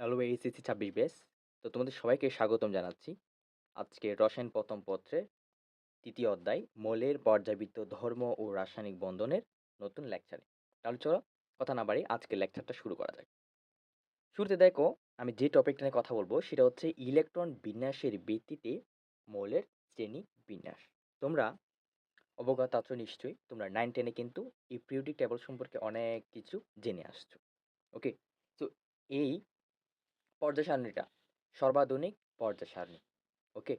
Hello HSC ছাব্বিশ base. তো তোমাদের সবাইকে স্বাগতম জানাচ্ছি। আজকে রসায়ন প্রথম পত্রে তৃতীয় অধ্যায়, মৌলের পর্যাবৃত্ত ধর্ম ও রাসায়নিক বন্ধনের নতুন লেকচারে। তাহলে চলো কথা না বাড়ি আজকে লেকচারটা শুরু করা যাক। শুরুতে দেখো, আমি যে টপিকটা নিয়ে কথা বলব সেটা হচ্ছে ইলেকট্রন বিন্যাসের ভিত্তিতে মৌলের শ্রেণি বিন্যাস। তোমরা অবগত আছো নিশ্চয়ই, তোমরা নাইন টেনে কিন্তু এই পিরিয়ডিক টেবল সম্পর্কে অনেক কিছু জেনে আসছো। ওকে তো এই পর্যায় সারণীটা সর্বাধুনিক পর্যায় সারণী ওকে?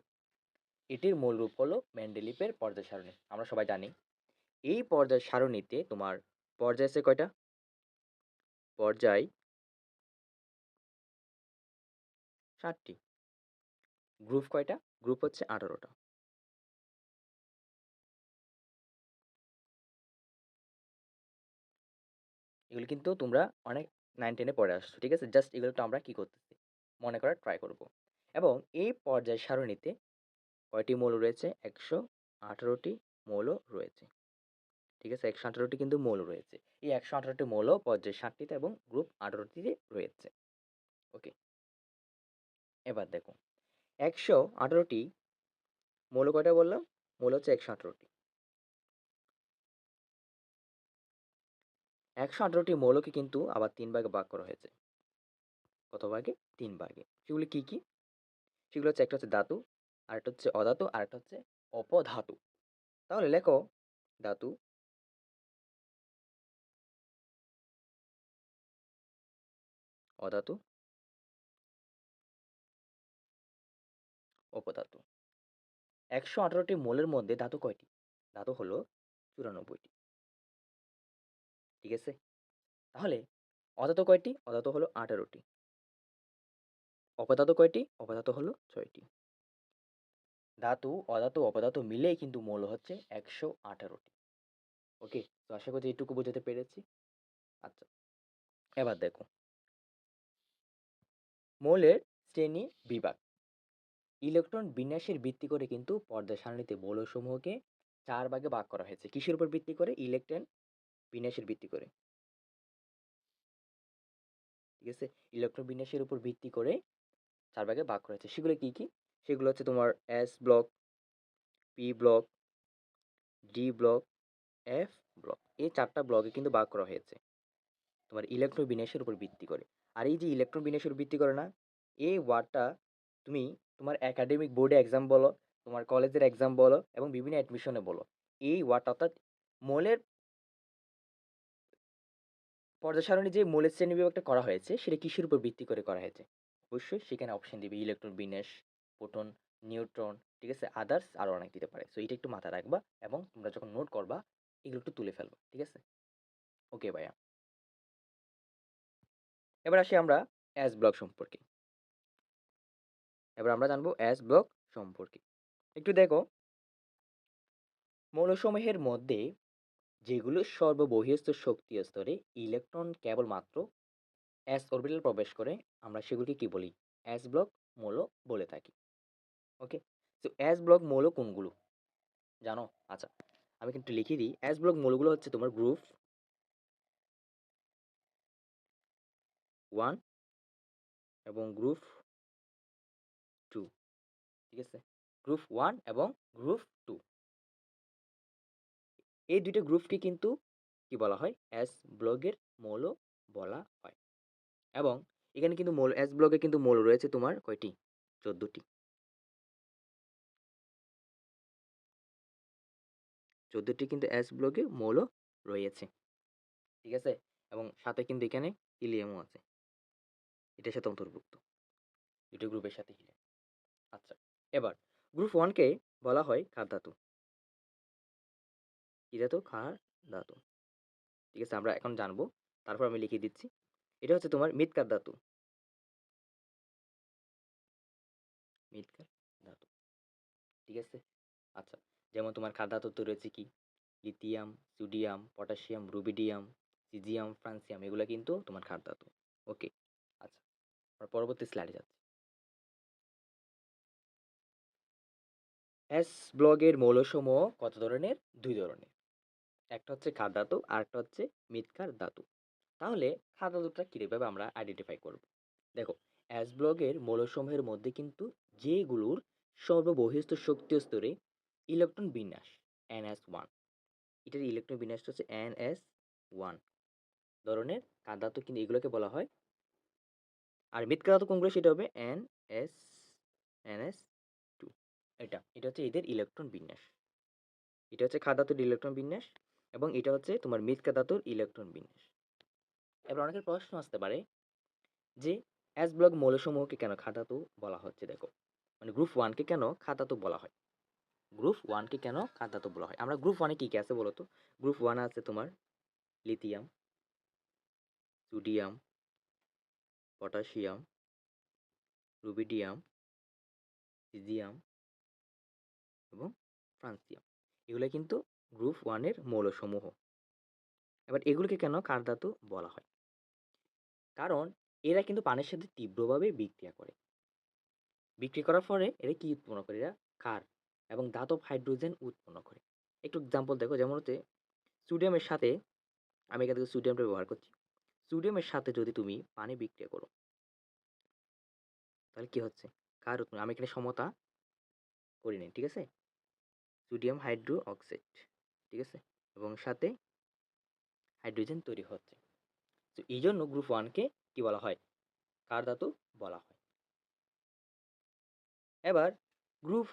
এটির মূল রূপ হলো মেন্ডেলিপের পর্যায় সারণী আমরা সবাই জানি, এই পর্যায় সারণীতে তোমার পর্যায় আছে কয়টা? পর্যায় ষাটটি। গ্রুপ কয়টা? গ্রুপ হচ্ছে আঠারোটা। এগুলো কিন্তু তোমরা অনেক নাইন টেনে পড়ে আসছো, ঠিক আছে? জাস্ট এগুলো একটু আমরা কী করতেছি মনে করার ট্রাই করব। এবং এই পর্যায় সারণীতে কয়টি মৌল রয়েছে? একশো আঠারোটি মৌল রয়েছে। ঠিক আছে? একশো আঠারোটি কিন্তু মৌল রয়েছে। এই একশো আঠারোটি মৌল পর্যায় ষাটটিতে এবং গ্রুপ আঠারোটিতে রয়েছে। ওকে এবার দেখো। একশো আঠারোটি মৌল কয়টা বললাম? মৌল হচ্ছে একশো আঠারোটি। একশো আঠারোটি মৌলকে কিন্তু আবার তিন ভাগে ভাগ করা হয়েছে। কত ভাগে? তিন ভাগে। সেগুলি কি কি? সেগুলো হচ্ছে একটা হচ্ছে ধাতু আরেকটা হচ্ছে অধাতু আরেকটা হচ্ছে অপধাতু। তাহলে লেখো ধাতু। অধাতু। অপধাতু। একশো আঠারোটি মোলের মধ্যে ধাতু কয়টি? ধাতু হলো চুরানব্বইটি। ঠিক আছে? তাহলে অধাতু কয়টি? অধাতু হলো আঠারোটি। অপধাতু কয়টি? অপদাত হলো ছয়টি। ধাতু, অধাতু অপদাত মিলেই কিন্তু মৌল হচ্ছে একশো আঠারোটি। ওকে তো আশা করছি এটুকু বোঝাতে পেরেছি। আচ্ছা এবার দেখো। মৌলের শ্রেণি বিভাগ। ইলেকট্রন বিন্যাসের ভিত্তি করে কিন্তু পর্দা সারণীতে মৌলসমূহকে চার ভাগে ভাগ করা হয়েছে। কিসের উপর ভিত্তি করে? ইলেকট্রন বিন্যাসের ভিত্তি করে। ঠিক আছে? ইলেকট্রন বিন্যাসের উপর ভিত্তি করে চার ভাগে ভাগ করা হয়েছে সেগুলো কি কি? সেগুলো হচ্ছে তোমার S block P block D block F block এই চারটা ব্লকে কিন্তু ভাগ করা হয়েছে। তোমার ইলেকট্রন বিন্যাসের উপর ভিত্তি করে। আর এই যে ইলেকট্রন বিন্যাসের উপর ভিত্তি করে না, এই ওয়ার্ডটা তুমি তোমার একাডেমিক বোর্ডে এক্সাম বলো, তোমার কলেজের এক্সাম বলো, এবং বিভিন্ন অ্যাডমিশনে বলো। এই ওয়ার্ডটা অর্থাৎ মোলের পর্যায় সারণী যে মৌলের শ্রেণি বিভাগটা করা হয়েছে, সেটা কিসের উপর ভিত্তি করে করা হয়েছে? অবশ্যই সেখানে অপশন দিবে। ইলেকট্রন বিন্যাস প্রোটন নিউট্রন ঠিক আছে? আদার্স আরও অনেক দিতে পারে। সো এটা একটু মাথায় রাখবা এবং তোমরা যখন নোট করবা, এগুলো একটু তুলে ফেলবা, ঠিক আছে? ওকে ভাইয়া। এবার আসি আমরা অ্যাস ব্লক সম্পর্কে। এবার আমরা জানব অ্যাস ব্লক সম্পর্কে। একটু দেখো। মৌলসমূহের মধ্যে যেগুলো সর্ববহিস্থ শক্তি স্তরে ইলেকট্রন কেবলমাত্র এস অরবিটাল প্রবেশ করে আমরা সেগুলিকে কি বলি? এস ব্লক মৌল বলে থাকি। ওকে? তো এস ব্লক মৌল কোনগুলো? জানো? আচ্ছা আমি কিন্তু লিখে দিই। এস ব্লক মৌলগুলো হচ্ছে তোমার গ্রুপ ওয়ান এবং গ্রুপ টু, ঠিক আছে? গ্রুপ ওয়ান এবং গ্রুপ টু। এই দুইটা গ্রুপকে কিন্তু কি বলা হয়? এস ব্লগের মৌল বলা এবং এখানে কিন্তু মৌল এস ব্লকে কিন্তু মৌল রয়েছে তোমার কয়টি? চোদ্দটি। চোদ্দটি কিন্তু এস ব্লকে মৌল রয়েছে। ঠিক আছে? এবং সাথে কিন্তু এখানে হিলিয়ামও আছে। এটার সাথে অন্তর্ভুক্ত। দুটো গ্রুপের সাথে হিলিয়াম আচ্ছা এবার গ্রুপ ওয়ানকে বলা হয় খাদ ধাতু। কি ধাতু? খার ধাতু। ঠিক আছে, আমরা এখন জানব। তারপর আমি লিখে দিচ্ছি। এটা হচ্ছে তোমার মৃৎকার ধাতু। মৃৎকার ধাতু। ঠিক আছে? আচ্ছা যেমন তোমার খাদ ধাতুতে রয়েছে কি? Lithium, sodium, potassium, rubidium, caesium, francium, এগুলো কিন্তু তোমার খাদ ধাতু। ওকে আচ্ছা পরবর্তী স্লাইডে যাচ্ছি। এস ব্লগের মৌলসমূহ কত ধরনের? দুই ধরনের। একটা হচ্ছে খাদ ধাতু আর একটা হচ্ছে মৃৎকার ধাতু। তাহলে খাদ ধাতুটা কীভাবে আমরা আইডেন্টিফাই করব? দেখো অ্যাস ব্লকের মৌলসমূহের মধ্যে কিন্তু যেগুলোর সর্ববহিস্থ শক্তিয় স্তরে ইলেকট্রন বিন্যাস এন এস ওয়ান এটার ইলেকট্রন বিন্যাসটা হচ্ছে এন এস ওয়ান ধরনের কাদাতো কিন্তু এগুলোকে বলা হয়। আর মৃৎ কাদাতো কোনগুলো? সেটা হবে n s n s two এটা এটা হচ্ছে এদের ইলেকট্রন বিন্যাস। এটা হচ্ছে খাদাতুর ইলেকট্রন বিন্যাস এবং এটা হচ্ছে তোমার মৃৎ কাদাতুর ইলেকট্রন বিন্যাস। এবার অনেকের প্রশ্ন আসতে পারে যে এস ব্লক মৌলসমূহকে কেন খাদাতু বলা হচ্ছে? দেখো মানে গ্রুপ ওয়ানকে কেন খাদাতু বলা হয়? গ্রুপ ওয়ানকে কেন খাদাতু বলা হয়? আমরা গ্রুপ ওয়ানে কী কী আছে বলো তো গ্রুপ ওয়ানে আছে তোমার lithium sodium potassium rubidium caesium এবং ফ্রান্সিয়াম এগুলো কিন্তু গ্রুপ ওয়ানের মৌলসমূহ। এবার এগুলোকে কেন কার ধাতু বলা হয়? কারণ এরা কিন্তু পানির সাথে তীব্রভাবে বিক্রিয়া করে। বিক্রি করার ফলে এরা কি উৎপন্ন করে? এরা কার এবং ধাতব হাইড্রোজেন উৎপন্ন করে। একটু এক্সাম্পল দেখো, যেমন হচ্ছে সোডিয়ামের সাথে, আমি এখান থেকে সোডিয়ামটা ব্যবহার করছি। সোডিয়ামের সাথে যদি তুমি পানি বিক্রিয়া করো, তাহলে কি হচ্ছে? কার উৎপন্ন, আমি এখানে সমতা করি নাই, ঠিক আছে? সোডিয়াম হাইড্রো অক্সাইড ঠিক আছে? এবং সাথে হাইড্রোজেন তৈরি হচ্ছে। তো এই জন্য গ্রুপ ওয়ানকে কি বলা হয়? কার ধাতু? বলা হয়। এবার গ্রুপ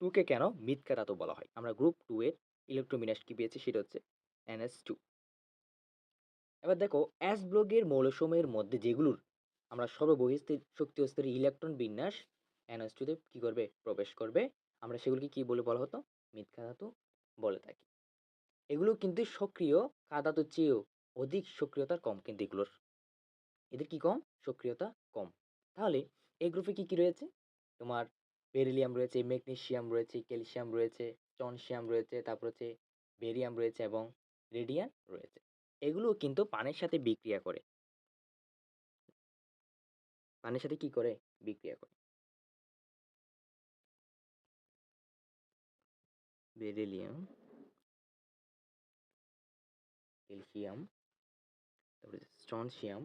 টুকে কেন মিথকা ধাতু বলা হয়? আমরা গ্রুপ টু এর ইলেকট্রোমিনাস কি পেয়েছি? সেটা হচ্ছে এনএস টু এবার দেখো অ্যাস ব্লকের মৌলসমূহের মধ্যে যেগুলোর আমরা সর্ববহিস্থিত শক্তি স্তরের ইলেকট্রন বিন্যাস এনএস টুতে কী করবে? প্রবেশ করবে। আমরা সেগুলোকে কি বলে বলা হতো? মিথ্যা ধাতু বলে থাকি। এগুলো কিন্তু সক্রিয় কাদাতুর চেয়েও অধিক সক্রিয়তার কম কিন্তু এগুলোর। এদের কি কম? সক্রিয়তা কম। তাহলে এই গ্রুপে কি কি রয়েছে? তোমার বেরিলিয়াম রয়েছে ম্যাগনেসিয়াম রয়েছে ক্যালসিয়াম রয়েছে চনসিয়াম রয়েছে, তারপর হচ্ছে বেরিয়াম রয়েছে এবং রেডিয়াম রয়েছে। এগুলো কিন্তু পানির সাথে বিক্রিয়া করে। পানির সাথে কি করে? বিক্রিয়া করে। Beryllium calcium strontium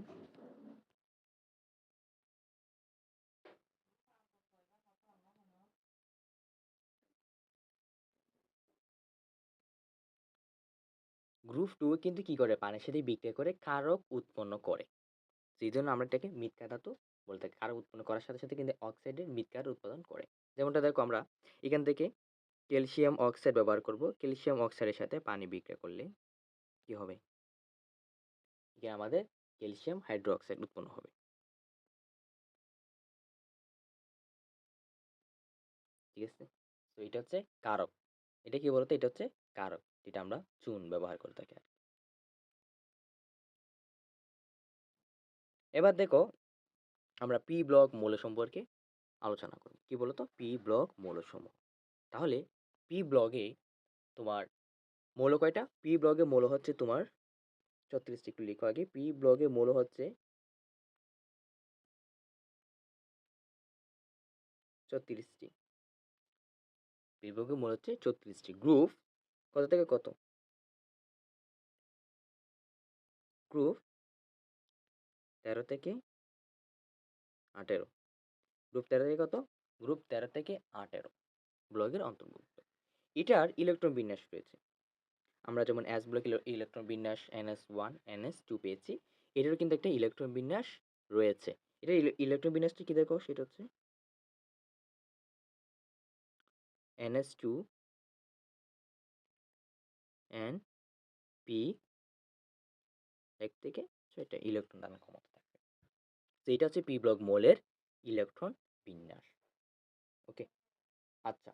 group two কিন্তু কি করে? পানির সাথে বিক্রিয়া করে কারক উৎপন্ন করে। সেই জন্য আমরা এটাকে মৃৎকা ধাতু বলে থাকি। কারক উৎপন্ন করার সাথে সাথে কিন্তু অক্সাইডের মৃৎকার উৎপাদন করে। যেমনটা দেখো আমরা, এখান থেকে ক্যালসিয়াম অক্সাইড ব্যবহার করব। ক্যালসিয়াম অক্সাইডের সাথে পানি বিক্রিয়া করলে কি হবে? এখানে আমাদের ক্যালসিয়াম হাইড্রোক্সাইড উৎপন্ন হবে। ঠিক আছে? তো এটা হচ্ছে কারক। এটা কি বলতো? এটা হচ্ছে কারক। এটা আমরা চুন ব্যবহার করে থাকি এবার দেখো, আমরা পি ব্লক মৌল সম্পর্কে আলোচনা করব। কি বলতো? পি ব্লক মৌলসমূহ তাহলে পি ব্লগে তোমার মৌল কয়টা? পি ব্লগে মৌল হচ্ছে তোমার ছত্রিশটি একটু লিখো আগে। পি ব্লগে মৌল হচ্ছে ছত্রিশটি পি ব্লগে মৌল হচ্ছে ছত্রিশটি গ্রুপ কত থেকে কত? গ্রুপ তেরো থেকে আঠেরো। গ্রুপ তেরো থেকে কত? গ্রুপ তেরো থেকে আঠেরো। ব্লগের অন্তর্ভুক্ত। এটার ইলেকট্রন বিন্যাস রয়েছে। আমরা যেমন অ্যাস ব্লক ইলেকট্রন বিন্যাস n s one n s two পেয়েছি, এটারও কিন্তু একটা ইলেকট্রন বিন্যাস রয়েছে। এটা ইলেকট্রন বিন্যাসটি কী দেখো? সেটা হচ্ছে এনএস টু এন পি এক থেকে ছয়টা ইলেকট্রন দানের ক্ষমতা থাকবে তো এটা হচ্ছে পি ব্লক মোলের ইলেকট্রন বিন্যাস। ওকে আচ্ছা।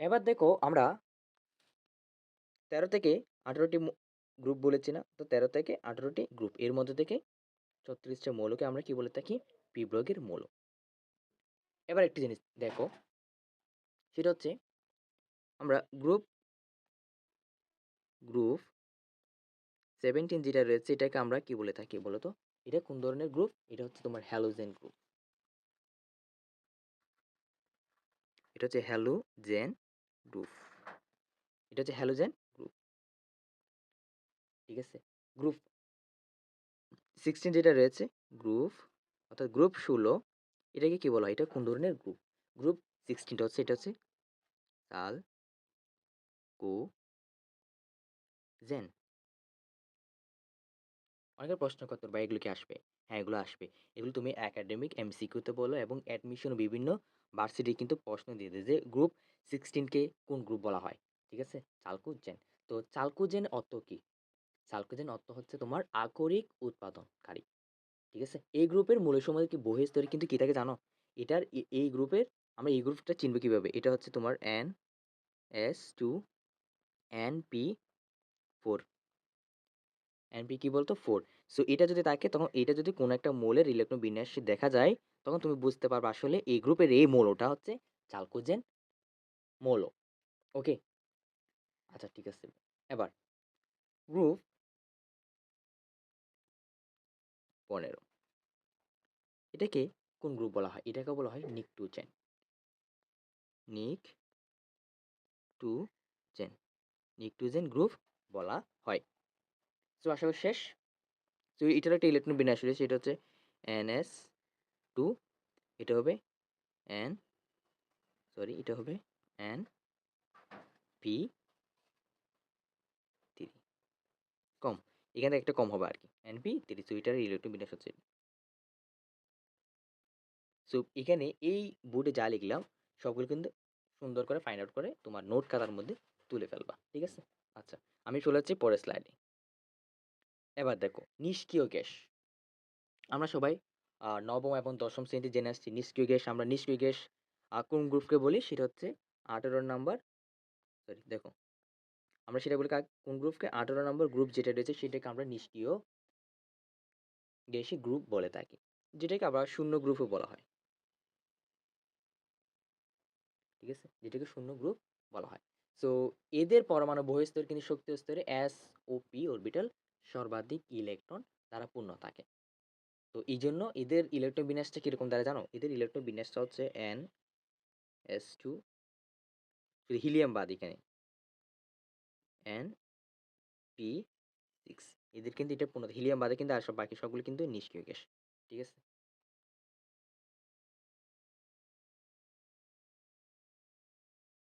এবার দেখো আমরা তেরো থেকে আঠেরোটি গ্রুপ বলেছি না? তো তেরো থেকে আঠেরোটি গ্রুপ এর মধ্যে থেকে ছত্রিশটা মৌলকে আমরা কি বলে থাকি? পি মৌল। এবার একটি জিনিস দেখো। সেটা হচ্ছে আমরা গ্রুপ গ্রুপ সেভেন্টিন যেটা রয়েছে, এটাকে আমরা কি বলে থাকি বলো তো এটা কোন ধরনের গ্রুপ এটা হচ্ছে তোমার হ্যালোজেন গ্রুপ এটা হচ্ছে হ্যালোজেন গ্রুপ এটা হচ্ছে হ্যালোজেন ঠিক আছে? গ্রুপ সিক্সটিন যেটা রয়েছে গ্রুপ অর্থাৎ গ্রুপ ষোলো, এটাকে কি বলা হয়? এটা কোন ধরনের গ্রুপ গ্রুপ সিক্সটিনটা হচ্ছে, এটা হচ্ছে সাল, কো, জেন। অনেকের প্রশ্ন বা এগুলো কি আসবে? হ্যাঁ এগুলো আসবে। এগুলো তুমি একাডেমিক এমসিকিউতে বলো এবং অ্যাডমিশন বিভিন্ন ভার্সিটি কিন্তু প্রশ্ন দিয়ে দেয় যে গ্রুপ সিক্সটিনকে কোন গ্রুপ বলা হয়? ঠিক আছে? চালকুজেন তো চালকুজেন অর্থ কি? চালকুজেন অর্থ হচ্ছে তোমার আকরিক উৎপাদনকারী ঠিক আছে? এই গ্রুপের মূলের সময় কি বহিস্তরে কিন্তু কি থাকে জানো? এটার এই গ্রুপের আমরা এই গ্রুপটা চিনব কীভাবে? এটা হচ্ছে তোমার n s two n p four n p কি বলতো? ফোর সো এটা যদি থাকে তখন এটা যদি কোনো একটা মোলের ইলেকট্রন বিন্যাস দেখা যায়, তখন তুমি বুঝতে পারবে আসলে এই গ্রুপের এই মৌলটা হচ্ছে চালকোজেন মৌল। ওকে আচ্ছা ঠিক আছে। এবার গ্রুপ পনেরো এটাকে কোন গ্রুপ বলা হয়? এটাকে বলা হয় pnictogen. Pnictogen. Pnictogen group বলা হয়। তো আশা করি শেষ। তো এটার একটা ইলেকট্রন বিন্যাস রয়েছে। সেটা হচ্ছে এন এস টু এটা হবে এন সরি এটা হবে এন পি থ্রি কম এখানে একটা কম হবে আর কি এন পি থ্রি সো এটার ইলেকট্রন বিন্যাস হচ্ছে সো এখানে এই বোর্ডে যা লিখলাম, সবগুলো কিন্তু সুন্দর করে ফাইন্ড আউট করে তোমার নোট খাতার মধ্যে তুলে ফেলবা, ঠিক আছে? আচ্ছা আমি চলে যাচ্ছি পরের স্লাইডে এবার দেখো, নিষ্ক্রিয় গ্যাস। আমরা সবাই নবম এবং দশম শ্রেণীতে জেনে আসছি নিষ্ক্রিয় গ্যাস, আমরা নিষ্ক্রিয় গ্যাস কোন গ্রুপকে বলি? সেটা হচ্ছে আঠেরো নাম্বার সরি দেখো আমরা সেটা বলি কোন গ্রুপকে আঠেরো নম্বর গ্রুপ যেটা রয়েছে সেটাকে আমরা নিষ্ক্রিয় গ্যাসি গ্রুপ বলে থাকি। যেটাকে আবার শূন্য গ্রুপও বলা হয়। ঠিক আছে? যেটাকে শূন্য গ্রুপ বলা হয়। সো এদের পরমাণু বহিস্তর কিন্তু শক্তি স্তরে এস ও পি অরবিটাল সর্বাধিক ইলেকট্রন দ্বারা পূর্ণ থাকে। তো এই জন্য এদের ইলেকট্রন বিন্যাসটা কীরকম দ্বারা জানো? এদের ইলেকট্রন বিন্যাসটা হচ্ছে এন এস টু হিলিয়াম বাদ এখানে। এন পি সিক্স এদের কিন্তু এটা পূর্ণ হিলিয়াম বাদে কিন্তু আর সব বাকি সবগুলো কিন্তু নিষ্ক্রিয় গ্যাস, ঠিক আছে?